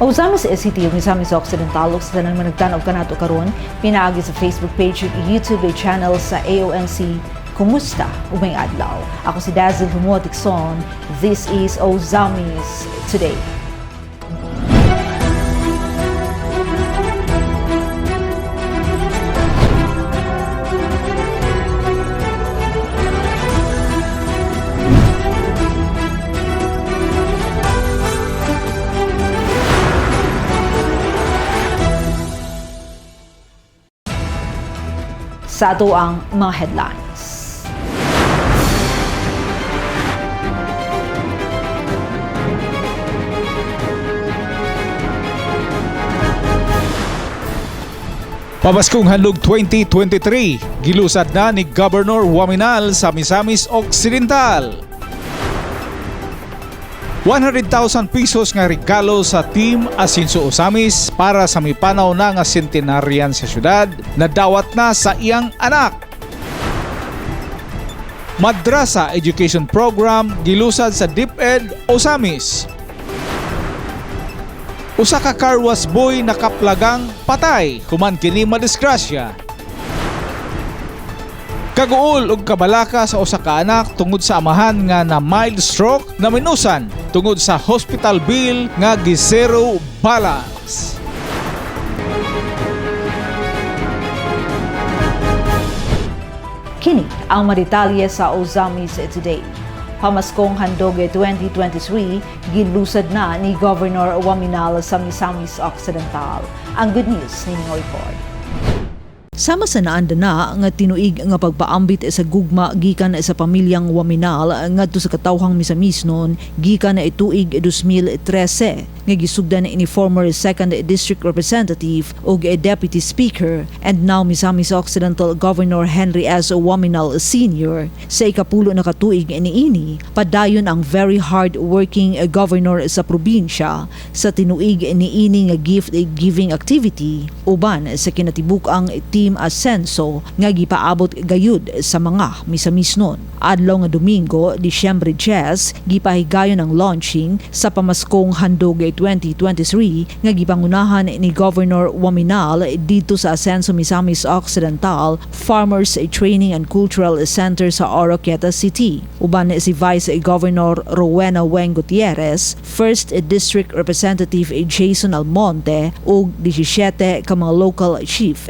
O sa amin sa SCT, yung isa sa Occidental, o sa tanang managtanaw ka nato karon, pinaagi sa Facebook page ug YouTube channel sa AONC Kumusta umay adlaw? Ako si Dazzle Humuatikson. This is Ozamis Today. Sa ato ang mga headlines. Pamaskong Handog 2023, gilusad na ni Governor Waminal sa Misamis Occidental. 100,000 pesos nga regalo sa Team Asinso Osamis para sa mipanaw na nga centenarian sa syudad na dawat na sa iyang anak. Madrasa Education Program gilusad sa DepEd Osamis. Usa ka carwas boy nakaplagang patay human kini madisgrasya. Kaguol og kabalaka sa usa ka anak tungod sa amahan nga na mild stroke na minusan tungod sa hospital bill nga gisero balance. Kini ang maritalye sa Ozamis Today. Pamaskong Handoge 2023, gilusad na ni Governor Waminal sa Misamis Occidental. Ang good news ni Ford. Sama sa naanda na nga tinuig nga pagpaambit sa gugma gikan sa pamilyang Waminal ngadto sa katawhang misamisnon gikan na ituig 2013 nga gisugdan ni former 2nd District Representative ug Deputy Speaker and now Misamis Occidental Governor Henry S. Waminal Sr. sa ikapulo na katuig niini padayon ang very hard working governor sa probinsya sa tinuig niini nga gift giving activity uban sa kinatibuk-ang Team Ascenso nga gipaabot gayud sa mga misamisnon. Adlaw nga Domingo, Disyembre 10, gipahigayon ang launching sa pamaskong handog 2023 nga gipangunahan ni Governor Waminal dito sa Ascenso Misamis Occidental Farmers Training and Cultural Center sa Oroquieta City. Uban si Vice Governor Rowena Weng Gutierrez, First District Representative Jason Almonte ug 17 ka mga local chief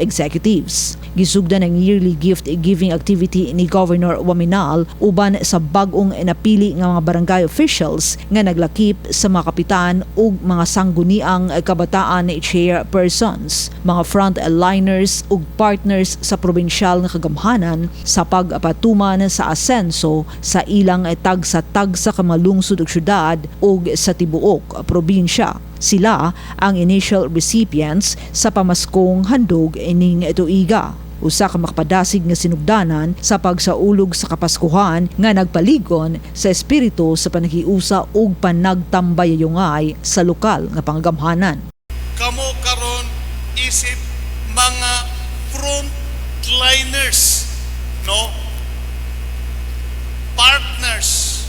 executives. Gisugdan ang yearly gift giving activity ni Governor Waminal uban sa bag-ong napili nga mga barangay officials nga naglakip sa mga kapitan ug mga sangguniang kabataan chairpersons, mga frontliners ug partners sa probinsyal nga kagamhanan sa pagpatuman sa asenso sa ilang tagsa-tagsa ka malungsod ug syudad ug sa tibuok probinsya. Sila ang initial recipients sa pamaskong handog ining tuiga usa ka makapadasig nga sinugdanan sa pagsaulog sa kapaskuhan nga nagpaligon sa espiritu sa panagiusa ug panagtambayayungay sa lokal nga panggamhanan. kamo karon isip mga frontliners no partners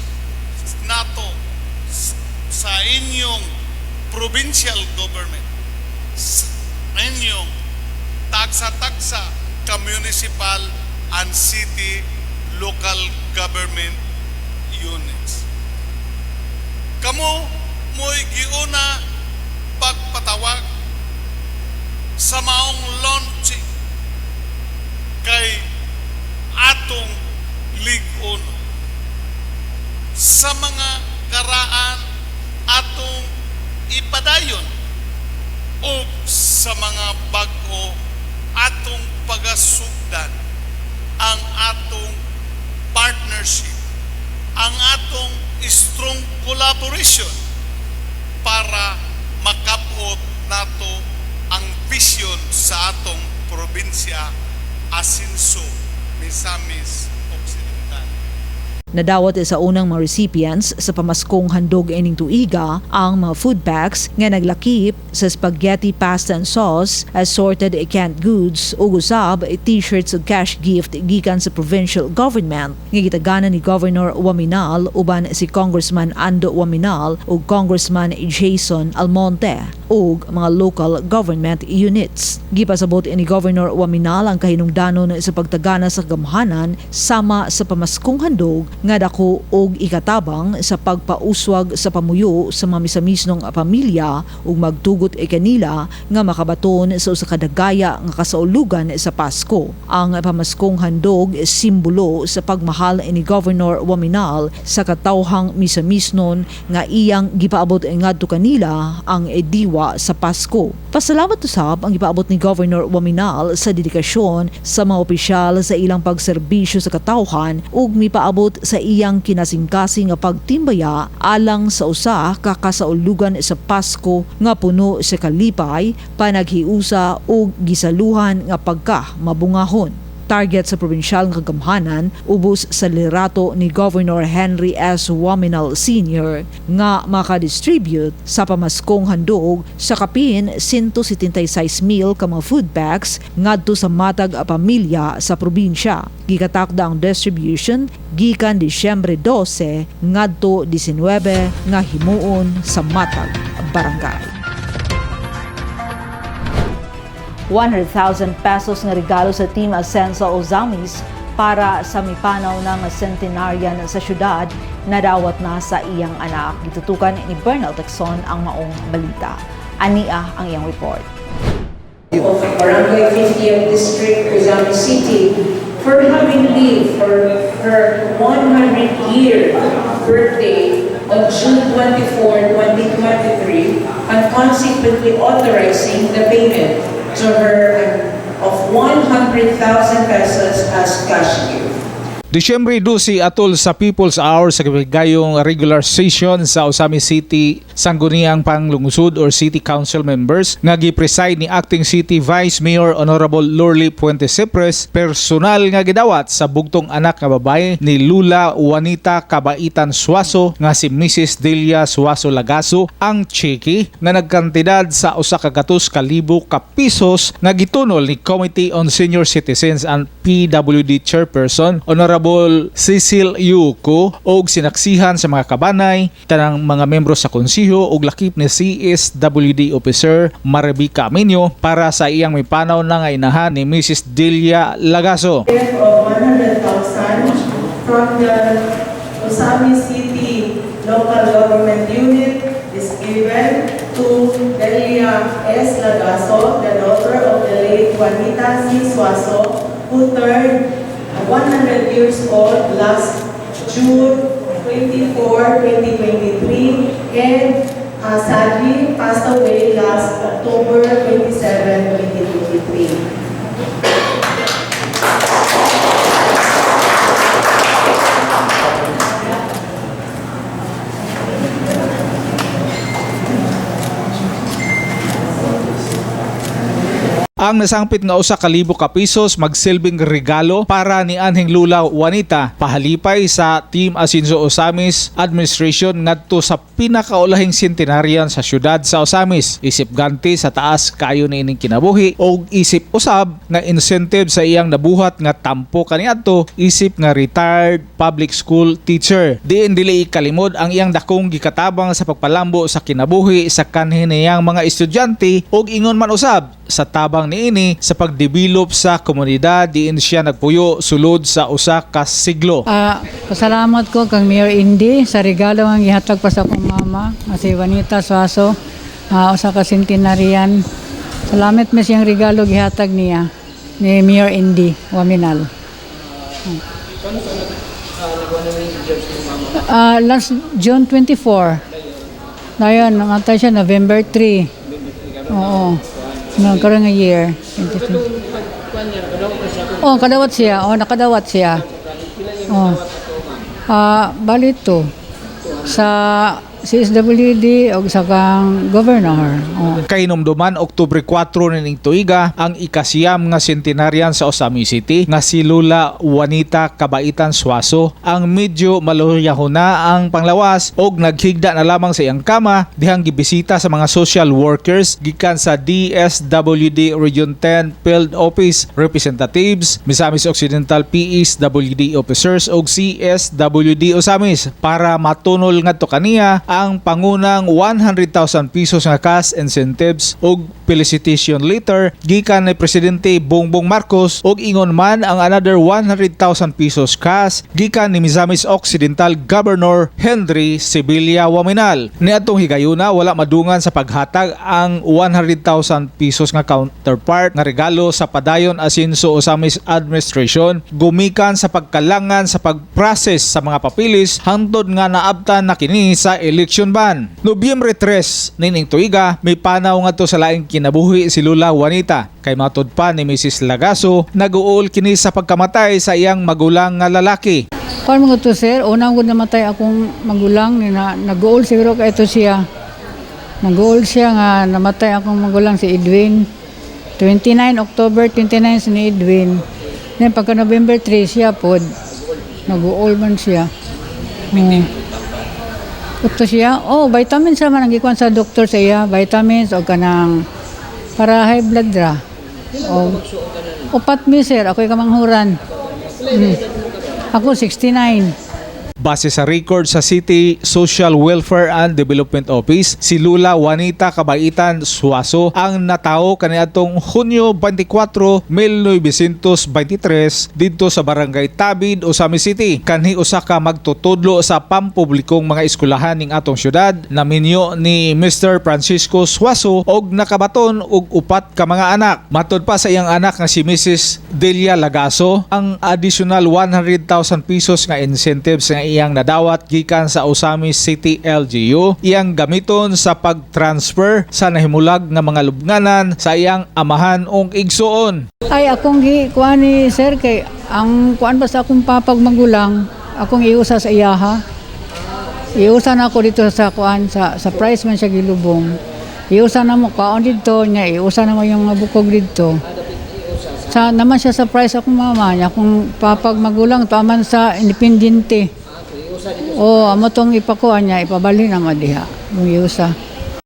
nato sa inyong provincial government. Sa inyong tagsa-tagsa ka municipal and city local government units. Kamo mo'y giuna pagpatawag sa maong launching kay atong ligon. Sa mga karaan atong ipadayon o sa mga bag-o atong pagasugdan ang atong partnership ang atong strong collaboration para makapot nato ang vision sa atong probinsya Asinso, Misamis. Nadawat sa unang mga recipients sa pamaskong handog ining tuiga ang mga food bags nga naglakip sa spaghetti pasta and sauce, assorted canned goods ug usab t-shirts ug cash gift gikan sa provincial government nga gitaganan ni Governor Waminal uban si Congressman Ando Waminal ug Congressman Jason Almonte ug mga local government units. Gipasabot ni Governor Waminal ang kahinungdanon sa pagtagana sa gamhanan sama sa pamaskong handog nga dako og ikatabang sa pagpauswag sa pamuyo sa mga misamisnong pamilya ug magtugot e kanila nga makabaton sa usa ka dagaya nga kasaulugan sa Pasko. Ang pamaskong handog simbolo sa pagmahal ni Governor Waminal sa katawhang misamisnon nga iyang gipaabot ngadto kanila ang ediwa sa Pasko. Pasalamat usab ang gipaabot ni Governor Waminal sa dedikasyon sa mga opisyal sa ilang pagserbisyo sa katawhan ug mipaabot sa iyang kinasingkasing nga pagtimbaya alang sa usa ka kasaulugan sa Pasko nga puno sa kalipay, panaghiusa ug gisaluhan nga pagka mabungahon target sa probinsyal nga kagamhanan ubos sa liderato ni Governor Henry S. Waminal Sr. nga makadistribute sa pamaskong handog sa kapin 176 mil ka food bags ngadto sa matag pamilya sa probinsya. Gikatakda ang distribution gikan Disyembre 12 ngadto 19 nga himuon sa matag barangay. 100,000 pesos nga regalo sa Team Asensa Ozamis para sa mipanaw ng centenarian sa syudad nadawat na sa iyang anak. Gitutukan ni Bernal Texon ang maong balita. Ania ang iyang report. of Barangay 50th District, Rizal City, for having lived for her 100-year birthday on June 24, 2023, and consequently authorizing the payment to her um, of 100,000 pesos as cash gift. Disyembre 12 atol sa People's Hour sa kabigayong regular session sa Osami City Sangguniang Panglungsod or City Council members nga gi-preside ni Acting City Vice Mayor Honorable Lorly Puente Cypres personal nga gidawat sa bugtong anak nga babae ni Lula Juanita Kabaitan Suaso nga si Mrs. Delia Suaso Lagaso ang chiki nga nagkantidad sa usa ka gatos ka libo ka pisos nga gitunol ni Committee on Senior Citizens and PWD Chairperson Honorable Cecil Yuko og sinaksihan sa mga kabanay tanang mga membro sa konsiho ug lakip ni CSWD Officer Maribika Aminyo para sa iyang may panaw na nga inahan ni Mrs. Delia Lagaso. of 100,000 from the Usami City Local Government Unit is given to Delia S. Lagaso, the daughter of the late Juanita C. Suaso, who turned 100 years old last June 24, 2023, and uh, sadly passed away last October 27, 2023. Ang nasangpit nga usa ka ka pisos magsilbing regalo para ni Anhing Lula Juanita pahalipay sa Team Asinso Osamis Administration ngadto sa pinakaulahing centenarian sa syudad sa Osamis. Isip ganti sa taas kayo ni ining kinabuhi o isip usab nga incentive sa iyang nabuhat nga tampo kaniadto isip nga retired public school teacher. Diin dili ikalimod ang iyang dakong gikatabang sa pagpalambo sa kinabuhi sa kanhinayang mga estudyante ug ingon man usab sa tabang niini sa pagdevelop sa komunidad diin siya nagpuyo sulod sa usa ka siglo. Ah, pasalamat ko kang Mayor Indy sa regalo nga gihatag pa sa akong mama, si Juanita Suaso, ah, usa ka centenarian. Salamat mi siyang regalo gihatag niya ni Mayor Indy Waminal. Ah, last June 24. Dayon, nangatay siya November 3. Oo. No, karang year. 2020. Oh, kadawat siya. Oh, nakadawat siya. Oh. Ah, bali to. Sa CSWD o sa kang governor. Oh. Kay numduman Oktubre 4 ning tuiga ang ikasiyam nga centenarian sa Osami City nga si Lula Juanita Kabaitan Suaso ang medyo maluyaho na ang panglawas og naghigda na lamang sa iyang kama dihang gibisita sa mga social workers gikan sa DSWD Region 10 Field Office representatives Misamis Occidental PSWD officers ug CSWD Osamis para matunol ngadto kaniya ang pangunang 100,000 pesos nga cash incentives ug felicitation letter gikan ni presidente Bongbong Marcos ug ingon man ang another 100,000 pesos cash gikan ni Misamis Occidental Governor Henry Sibilia Waminal. Ni atong higayuna wala madungan sa paghatag ang 100,000 pesos nga counterpart nga regalo sa padayon asinso Osamis administration gumikan sa pagkalangan sa pagprocess sa mga papilis hangtod nga naabtan na kini sa election ban. Nobyembre 3 nining tuiga may panaw nga to sa laing kinabuhi si Lula Juanita kay matod pa ni Mrs. Lagaso nag-uol kini sa pagkamatay sa iyang magulang nga lalaki. Kung mga to sir, unang ko namatay akong magulang, ni na, nag-goal siguro ka ito siya. Nag-goal siya nga namatay akong magulang si Edwin. 29 October 29 si ni Edwin. Then pagka November 3 siya pod. Nag-goal man siya. Hmm. Ito siya, oh, vitamins naman ang ikuan sa doktor sa vitamins o kanang para high blood ra. O, upat mi sir, ako'y kamanghuran. Hmm. Ako 69. Base sa record sa City Social Welfare and Development Office, si Lula Juanita Kabaitan Suaso ang natao kaniadtong Hunyo 24, 1923 didto sa Barangay Tabid, Osami City. Kanhi usa ka magtutudlo sa pampublikong mga eskwelahan ning atong syudad na minyo ni Mr. Francisco Suaso og nakabaton og upat ka mga anak. Matod pa sa iyang anak nga si Mrs. Delia Lagaso ang additional 100,000 pesos nga incentives nga iyang nadawat gikan sa Osami City LGU iyang gamiton sa pag-transfer sa nahimulag nga mga lubnganan sa iyang amahan ong igsuon. Ay, akong gi, kuan ni sir, kay ang kuan ba sa akong papag magulang, akong iusa sa iyaha. Iusa na ako dito sa kuan, sa, sa price man siya gilubong. Iusa na mo kaon dito niya, iusa na mo yung mga bukog dito. Sa naman siya sa price akong mama niya, akong papag magulang, paman sa independente. O, amo tong ipakuan niya, ipabali na mo diha. Yung iusa.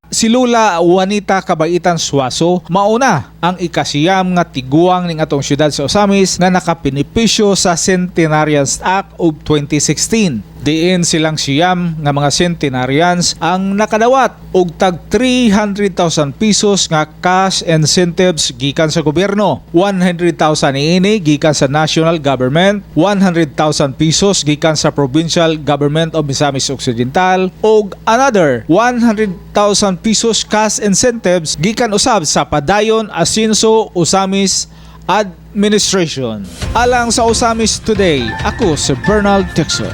Si Lula Juanita Kabaitan Suaso mauna ang ikasiyam nga tiguang ning atong syudad sa Osamis nga nakapinipisyo sa Centenarians Act of 2016. Diin silang siyam nga mga centenarians ang nakadawat og tag 300,000 pesos nga cash incentives gikan sa gobyerno. 100,000 niini gikan sa national government, 100,000 pesos gikan sa provincial government of Misamis Occidental ug another 100,000 pesos cash incentives gikan usab sa Padayon Asinso Usamis Administration. Alang sa Usamis Today, ako si Bernard Dixon.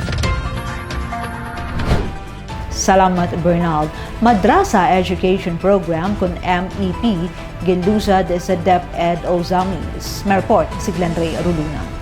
Salamat Bernal. Madrasa Education Program kun MEP gilusad sa DepEd Ozamis. Merport si Glenn Ray Aruluna.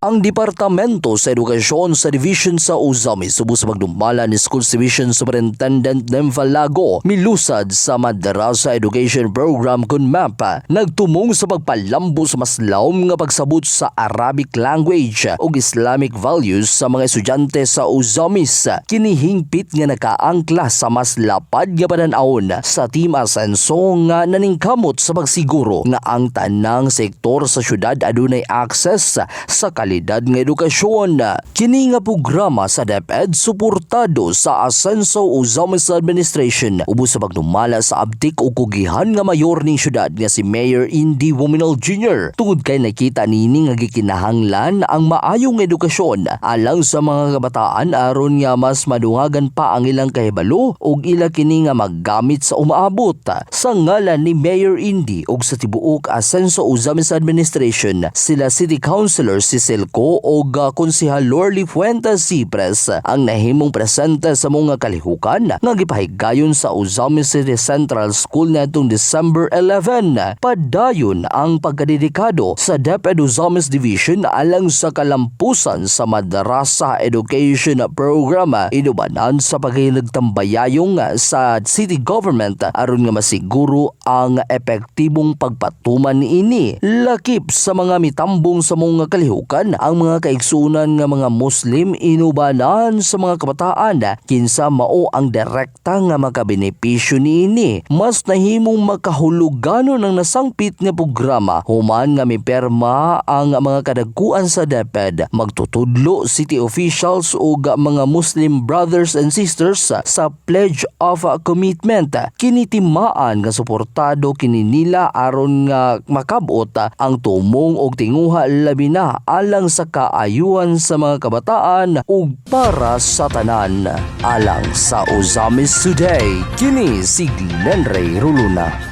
Ang Departamento sa Edukasyon sa Division sa Uzami subos sa magdumala ni School Division Superintendent Nemva Lago milusad sa Madrasa Education Program kun MAP nagtumong sa pagpalambo sa mas laom nga pagsabot sa Arabic language ug Islamic values sa mga estudyante sa Uzamis kinihingpit nga nakaangkla sa mas lapad nga pananawon sa Team Asenso nga naningkamot sa pagsiguro nga ang tanang sektor sa syudad adunay access sa kalidad nga edukasyon. Kini nga programa sa DepEd suportado sa Asenso Uzamis Administration ubos sa pagdumala sa abtik o kugihan nga mayor ning syudad nga si Mayor Indy Wominal Jr. Tungod kay nakita nini nga gikinahanglan ang maayong edukasyon alang sa mga kabataan aron nga mas madungagan pa ang ilang kahibalo ug ila kini nga maggamit sa umaabot sa ngalan ni Mayor Indy ug sa tibuok Asenso Uzamis Administration sila City Councilor Cecil Ilco o konsehal Lorly Fuentes Cipres ang nahimong presente sa mga kalihukan nga gipahigayon sa Uzami City Central School netong December 11. Padayon ang pagkadedikado sa DepEd Uzamis Division alang sa kalampusan sa Madrasa Education Program inubanan sa paghinagtambayayong sa city government aron nga masiguro ang epektibong pagpatuman ini lakip sa mga mitambong sa mga kalihukan ang mga kaigsunan nga mga Muslim inubanan sa mga kabataan kinsa mao ang direkta nga makabenepisyo niini. Mas nahimong makahuluganon ang nasangpit nga programa. Human nga miperma ang mga kadagkuan sa DepEd. Magtutudlo city officials ug mga Muslim brothers and sisters sa pledge of commitment. Kinitimaan nga suportado kini nila aron nga makabot ang tumong og tinguha labi na alang sa kaayuhan sa mga kabataan ug para sa tanan alang sa Uzamis Today kini si Glenn Ray Ruluna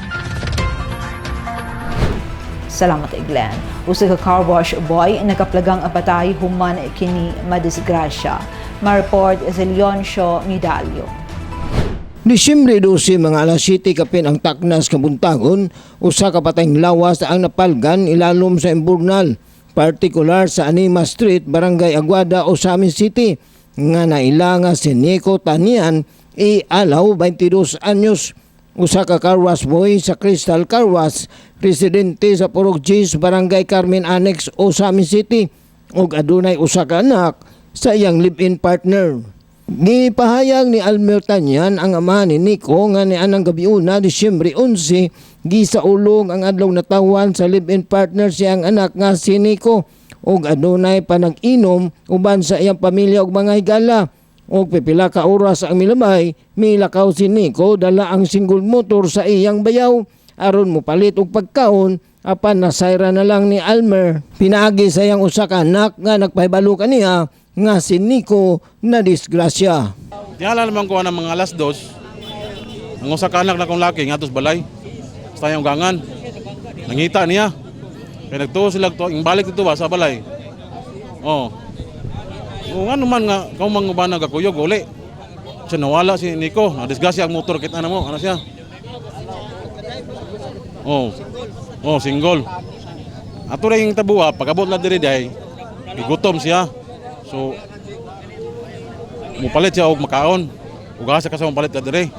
Salamat Glenn. Usa ka car wash boy nakaplagang apatay human kini madisgrasya. Ma-report sa Leoncio Midalio. Disyembre 12 mga alas 7 kapin ang taknas kabuntagon usa ka patayng lawas ang napalgan ilalom sa Emburnal partikular sa Anima Street, Barangay Aguada, Osamin City nga naila nga si Nico Tanian i alaw 22 anyos usa ka carwash boy sa Crystal Carwash residente sa Purok G's, Barangay Carmen Annex, Osamin City ug adunay usa ka anak sa iyang live-in partner. Gipahayag ni Almer Tanyan ang ama ni Nico nga ni anang gabiuna Disyembre 11 gisaulong ang adlaw natawan sa live-in partner siyang anak nga si Nico ug adunay panag-inom uban sa iyang pamilya ug mga higala ug pipila ka oras ang milamay milakaw si Nico dala ang single motor sa iyang bayaw aron mo palit og pagkaon apan nasayra na lang ni Almer pinaagi sa iyang usa ka anak nga nagpahibalo kaniya nga si Nico na disgrasya. Yala naman ko ng mga alas dos. Ang usa ka anak na kong laki nga tos balay. Sa yung gangan. Nangita niya. Kaya nagtuo sila to, yung balik ba sa balay. Oh. O nga naman nga, kung mga ba nagakuyog, uli. Siya nawala si Nico, nadisgasya ang motor, kita na mo, ano siya? Oh. Oh, single. Ato na yung tabuha, pagabot na diri day, igutom siya. So, mupalit siya og makaon. Ugasa ka sa mupalit ka dire.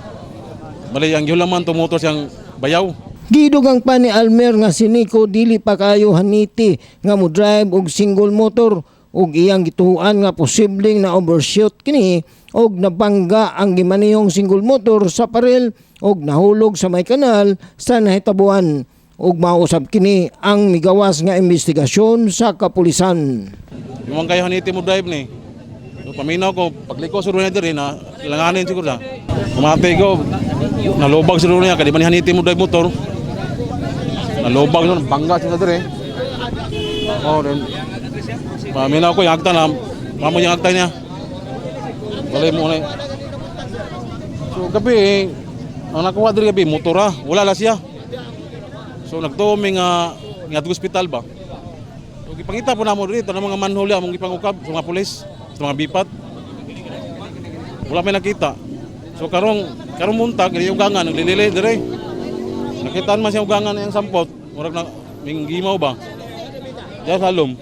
Bali ang gihulaman to motor siyang bayaw. Gidugang pa ni Almer nga si Nico dili pa kayo haniti nga mo drive og single motor ug iyang gituhuan nga posibleng na overshoot kini og nabangga ang gimanihong single motor sa parel og nahulog sa may kanal sa nahitabuan ug mausab kini ang migawas nga investigasyon sa kapulisan. Yung kayo haniti mo drive ni. So, paminaw ko, pagliko siguro na diri na langanin siguro na. Kumate ko, nalubag siguro niya, kadi man haniti mo drive motor. Nalubag nun, bangga siya diri. Oh, then, paminaw ko, yung agta na, mamo yung agta niya. Balay mo na. So, gabi, ang nakuha diri gabi, motora, wala la siya. So, nagtuoming nga, nga hospital ba? So, gipangita po namo dito ng mga manhole among gipangukab sa mga pulis, sa mga bipat. Wala may nakita. So karong karong muntag yung ugangan naglilili dire. Nakitaan man siya ugangan yang sampot, murag na minggimaw ba. Diya salom.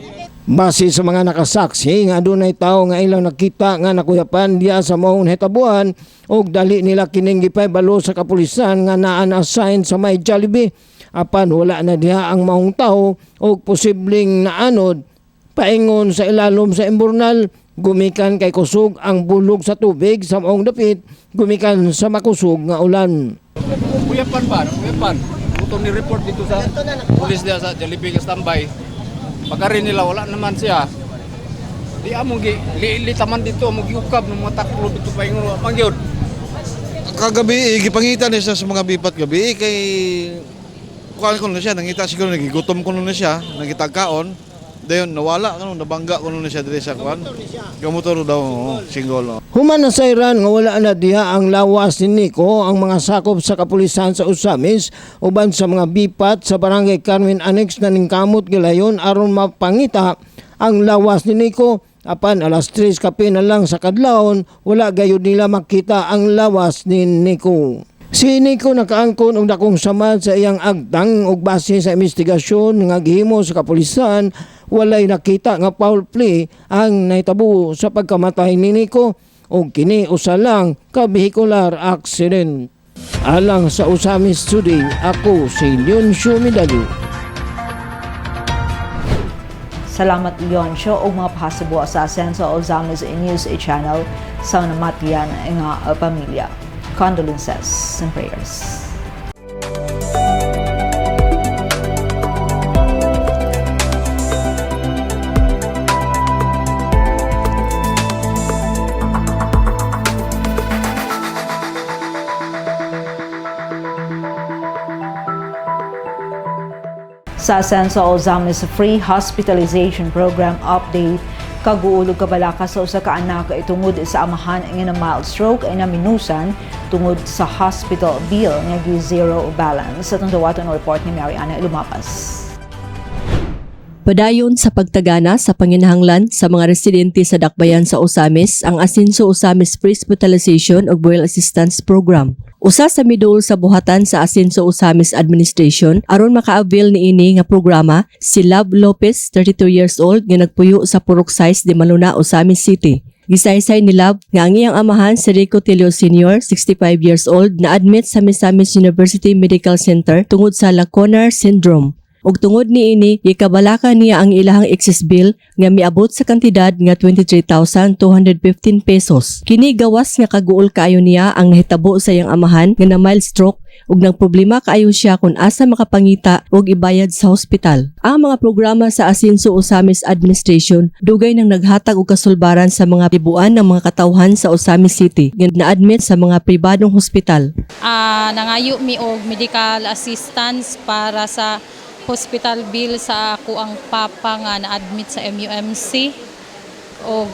Base sa mga nakasaksi nga adunay tawo nga ilang nakita nga nakuyapan diya sa maong hetabuan ug dali nila kining gipahibalo sa kapulisan nga naa na-assign sa may Jollibee apan wala na diha ang maong tawo ug posibleng naanod paingon sa ilalom sa imburnal gumikan kay kusog ang bulog sa tubig sa maong dapit gumikan sa makusog nga ulan. Kuyapan ba? Kuyapan. Utong ni report dito sa pulis dia sa Jollibee ka standby. Pagkarin nila wala naman siya. Di among gi liilitaman dito mo giukab ng mga taklo dito pa ingon mangyod. kagabi gipangitan niya sa mga bipat gabi kay kuan ko na siya nangita siguro nagigutom ko na siya nangita kaon Dayon nawala kanu nabangga kuno na siya diri sa kwan. Gamotor daw oo, single. oh. Human na sayran nga wala na diha ang lawas ni Nico ang mga sakop sa kapulisan sa Usamis uban sa mga bipat sa barangay Carmen Annex na ningkamot gilayon aron mapangita ang lawas ni Nico apan alas 3 kape na lang sa kadlawon wala gayud nila makita ang lawas ni Nico. Si Nico nakaangkon og dakong samad sa iyang agtang ug base sa investigasyon nga gihimo sa kapulisan walay nakita nga foul play ang nahitabo sa pagkamatay ni Nico ug kini usa lang ka vehicular accident. Alang sa Usamis Today, ako si Leoncio Medallo. Salamat Leoncio o mga pasabo sa Asenso o Zamis News Channel sa namatian nga uh, pamilya. Condolences and prayers. Sa Asenso o Zamis Free Hospitalization Program Update, kaguulog kabalaka sa usa ka anak tungod sa amahan nga mild stroke ay naminusan tungod sa hospital bill nga gi zero balance. Sa dawaton report ni Mariana Lumapas. Padayon sa pagtagana sa panginahanglan sa mga residente sa Dakbayan sa Osamis ang Asinso Osamis Pre-Hospitalization ug Burial Assistance Program. Usa sa midul sa buhatan sa Asinso Osamis Administration aron maka-avail niini nga programa si Love Lopez, 32 years old, nga nagpuyo sa Purok Size de Maluna, Osamis City. Gisaysay ni Love nga ang iyang amahan si Rico Tilio Sr., 65 years old, na admit sa Misamis University Medical Center tungod sa Laconar Syndrome. Ug tungod niini gikabalaka niya ang ilahang excess bill nga miabot sa kantidad nga 23,215 pesos. Kini gawas nga kaguol kaayo niya ang nahitabo sa iyang amahan nga na mild stroke ug nang problema kaayo siya kung asa makapangita ug ibayad sa hospital. Ang mga programa sa Asinso Osamis Administration dugay nang naghatag og kasulbaran sa mga tibuan ng mga katawhan sa Osamis City nga na-admit sa mga pribadong hospital. Ah, nangayo mi og medical assistance para sa hospital bill sa ako ang papa nga na-admit sa MUMC og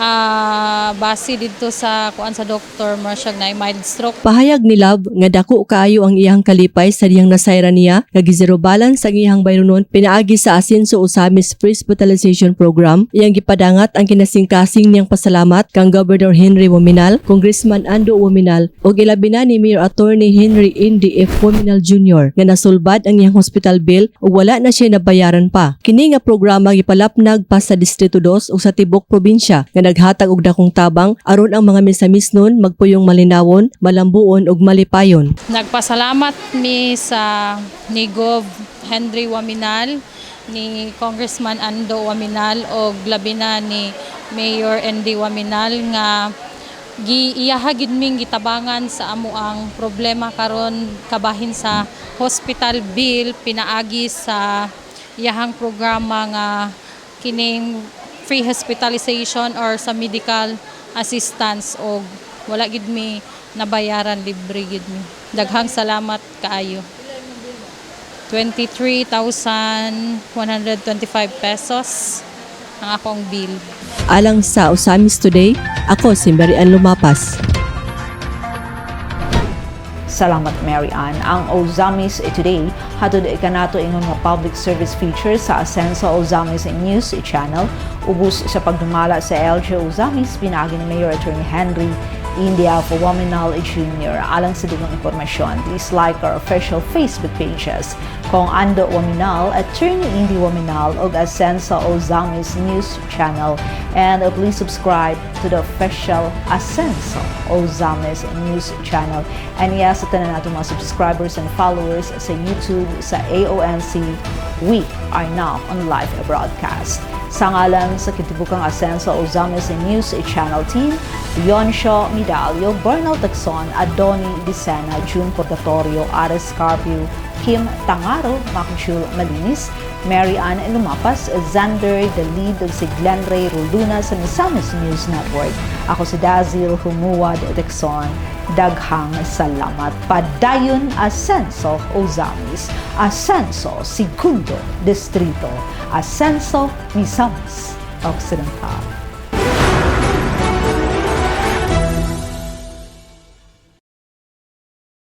ah base dito sa kuan sa doktor mo siya na mild stroke Pahayag ni Love nga dako kaayo ang iyang kalipay sa diyang nasayra niya nga gizero balance ang iyang bayronon pinaagi sa Asinso Osamis Pre-Hospitalization Program. Iyang gipadangat ang kinasingkasing niyang pasalamat kang Governor Henry Wominal, Congressman Ando Wominal ug ilabi ni Mayor Attorney Henry Indy F. Wominal Jr. nga nasulbad ang iyang hospital bill ug wala na siya nabayaran pa. Kini nga programa gipalapnag pa sa Distrito 2 ug sa tibok probinsya nga naghatag og dakong tabang aron ang mga misamis nun magpuyong malinawon, malambuon ug malipayon. nagpasalamat mi sa ni Gov Henry Waminal ni Congressman Ando Waminal og labi na ni Mayor Andy Waminal nga giiyahagid ming gitabangan sa amo ang problema karon kabahin sa hospital bill pinaagi sa iyahang programa nga kining free hospitalization or sa medical assistance og wala gid mi nabayaran libre gid mi. Daghang salamat kaayo. 23,125 pesos ang akong bill. Alang sa Osamis Today, ako si Marian Lumapas. Salamat Mary Ann. Ang Ozamis Today hatod ikanato ingon nga public service feature sa Asenso Ozamis News Channel ubos sa pagdumala sa LG Ozamis pinagi ni Mayor Attorney Henry India for Wominal Jr. Alang sa digong impormasyon, please like our official Facebook pages kung Ando Wominal, Attorney Indy Wominal ug Asenso Ozamis News Channel and uh, please subscribe to the official Asenso Ozamis News Channel. And yes, sa tanan nato mga subscribers and followers sa YouTube, sa AONC, we are now on live broadcast. Sa ngalan sa Kitibukang Asenso Ozamis News Channel Team, Leoncio Midalio, Bernal Taxon, Adoni Dicena, June Purgatorio, Ares Carpio, Kim Tangaro, Makushul Malinis, Mary Ann Lumapas, Xander Dalid ug si Glenn Ray Roduna sa Misamis News Network. Ako si Dazil Humuad Texon. Daghang salamat. Padayon Asenso Ozamis, Asenso Segundo Distrito, Asenso Misamis Occidental.